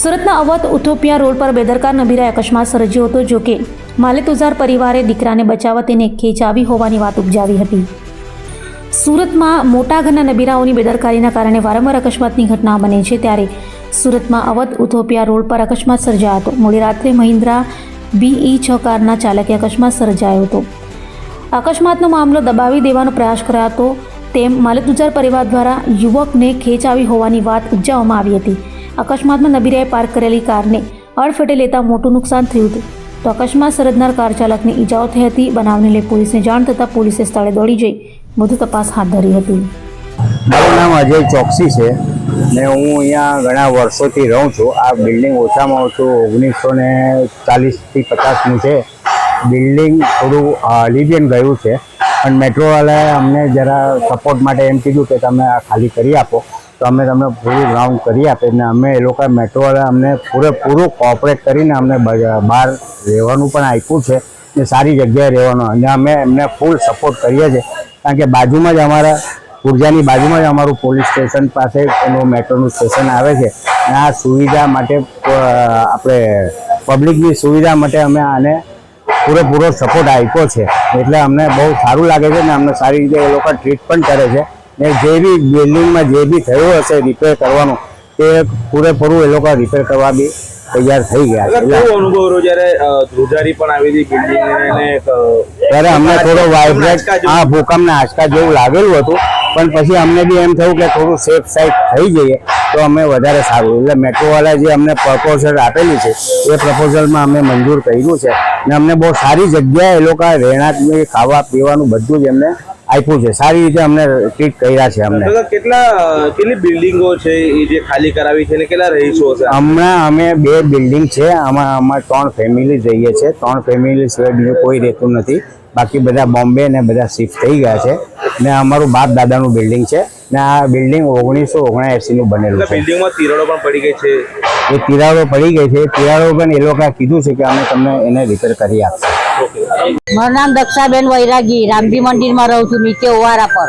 સુરતના અવધ ઉથોપિયા રોડ પર બેદરકાર નબીરાએ અકસ્માત સર્જ્યો હતો, જો કે માલેતુઝાર પરિવારે દીકરાને બચાવવા તેને ખેંચાવી હોવાની વાત ઉપજાવી હતી. સુરતમાં મોટા ઘરના નબીરાઓની બેદરકારીના કારણે વારંવાર અકસ્માતની ઘટના બને છે, ત્યારે સુરતમાં અવધ ઉથોપિયા રોડ પર અકસ્માત સર્જાયો હતો. મોડી રાત્રે મહિન્દ્રા બીઈ છ કારના ચાલકે અકસ્માત સર્જાયો હતો. અકસ્માતનો મામલો દબાવી દેવાનો પ્રયાસ કરાયો હતો, તેમ માલતુજાર પરિવાર દ્વારા યુવકને ખેંચાવી હોવાની વાત ઉપજાવવામાં આવી હતી. અકસ્માતમાં નબીરાએ પાર્ક કરેલી કારને અડફેટે લેતા મોટું નુકસાન થયું હતું. તો અકસ્માત સર્જનાર કાર ચાલકને ઈજાઓ થઈ હતી. બનાવને લઈ પોલીસને જાણ થતાં પોલીસે સ્થળે દોડી જઈ વધુ તપાસ હાથ ધરી હતી. મારું નામ અજય ચોકસી છે ને હું અહીંયા ઘણા વર્ષોથી રહું છું. આ બિલ્ડિંગ ઓછામાં ઓછું ઓગણીસો ને ચાલીસથી પચાસનું છે. બિલ્ડિંગ થોડું લિવિયન ગયું છે. પણ મેટ્રોવાળાએ અમને જરા સપોર્ટ માટે એમ કીધું કે તમે આ ખાલી કરી આપો. તો અમે તમને પૂરું ગ્રાઉન્ડ કરી આપે ને અમે એ લોકો મેટ્રોવાળા અમને પૂરેપૂરું કોઓપરેટ કરીને અમને બહાર રહેવાનું પણ આપ્યું છે ને સારી જગ્યાએ રહેવાનું. અને અમે એમને ફૂલ સપોર્ટ કરીએ છીએ. કારણ કે બાજુમાં જ અમારા, ઉર્જાની બાજુમાં જ અમારું પોલીસ સ્ટેશન પાસે એનું મેટ્રોનું સ્ટેશન આવે છે. અને આ સુવિધા માટે આપણે પબ્લિકની સુવિધા માટે અમે આને પૂરેપૂરો સપોર્ટ આપ્યો છે. એટલે અમને બહુ સારું લાગે છે ને અમને સારી રીતે એ લોકો ટ્રીટ પણ કરે છે. ને જે બી બિલ્ડિંગમાં જે બી થયું હશે રિપેર કરવાનું તે પૂરેપૂરું એ લોકો રિપેર કરવા બી તૈયાર થઈ ગયા કેવો અનુભવ રહ્યો જ્યારે ધ્રુજારી પણ આવી હતી બિલ્ડિંગ ત્યારે અમને થોડો વાઇબ્રેટ આ ભૂકંપના આંચકા જેવું લાગેલું હતું પણ પછી અમને બી એમ થયું કે થોડું સેફ સાઈડ થઈ જઈએ તો અમે વધારે સારું. એટલે મેટ્રોવાળા જે અમને પ્રપોઝલ આપેલી છે એ પ્રપોઝલમાં અમે મંજૂર કર્યું છે. ને અમને બહુ સારી જગ્યાએ એ લોકો રહેણાંક ખાવા પીવાનું બધું જ એમને આપ્યું છે. સારી રીતે અમને ટ્રીટ કર્યા છે અમને. કેટલા કેટલી બિલ્ડિંગો છે એ જે ખાલી કરાવી છે કેટલા રહીશો છે હમણાં અમે બે બિલ્ડિંગ છે. આમાં અમારે ત્રણ ફેમિલી રહીએ છીએ. ત્રણ ફેમિલી સિવાય બીજું કોઈ રહેતું નથી. બાકી બધા બોમ્બે ને બધા શિફ્ટ થઈ ગયા છે. ને અમારું બાપ દાદાનું બિલ્ડિંગ છે. ને આ બિલ્ડિંગ ઓગણીસો ઓગણએંસી નું બનેલું છે. બિલ્ડિંગમાં તિરાડો પણ પડી ગઈ છે. એ તિરાડો પડી ગઈ છે. તિરાડો પણ એ લોકોએ કીધું છે કે અમે તમને એને રિપેર કરી આપશું. મારું નામ દક્ષાબેન વૈરાગી. રામજી મંદિરમાં રહું છું નીચે ઓવારા પર.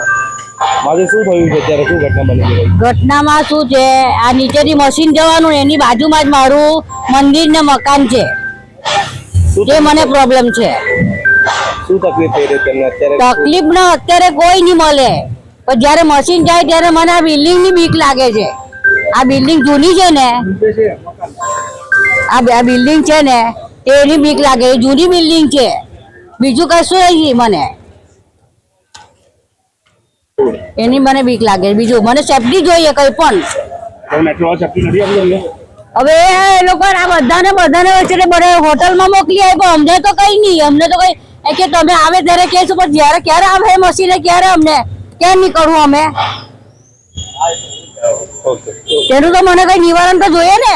મારે શું થયું છે? અત્યારે શું ઘટના બની ગઈ ઘટનામાં શું છે? આ નીચેથી મશીન જવાનું એની બાજુમાં જ મારું મંદિર ને મકાન છે. જે મને પ્રોબ્લેમ છે. શું તકલીફ થઈ રહી તમને અત્યારે? તકલીફ ન અત્યારે કોઈ નહીં મળે. પણ જ્યારે મશીન જાય ત્યારે મને આ બિલ્ડિંગની બીક લાગે છે. આ બિલ્ડિંગ જૂની છે ને? આ બિલ્ડિંગ છે ને? તેની બીક લાગે એ જૂની બિલ્ડિંગ છે. બીજું કશું નથી મને. એની મને બીક લાગે. બીજું મને સેફટી જોઈએ કઈ પણ. હવે એ લોકો આ બધાને બધાને વચ્ચે બધા હોટલમાં મોકલી આપ્યો. અમને તો કઈ નહીં. અમને તો કઈ કે તમે આવે ત્યારે કહેશું પણ જ્યારે ક્યારે આવે મશીને ક્યારે અમને? ક્યાં નીકળવું અમે? તેનું તો મને કઈ નિવારણ તો જોઈએ ને?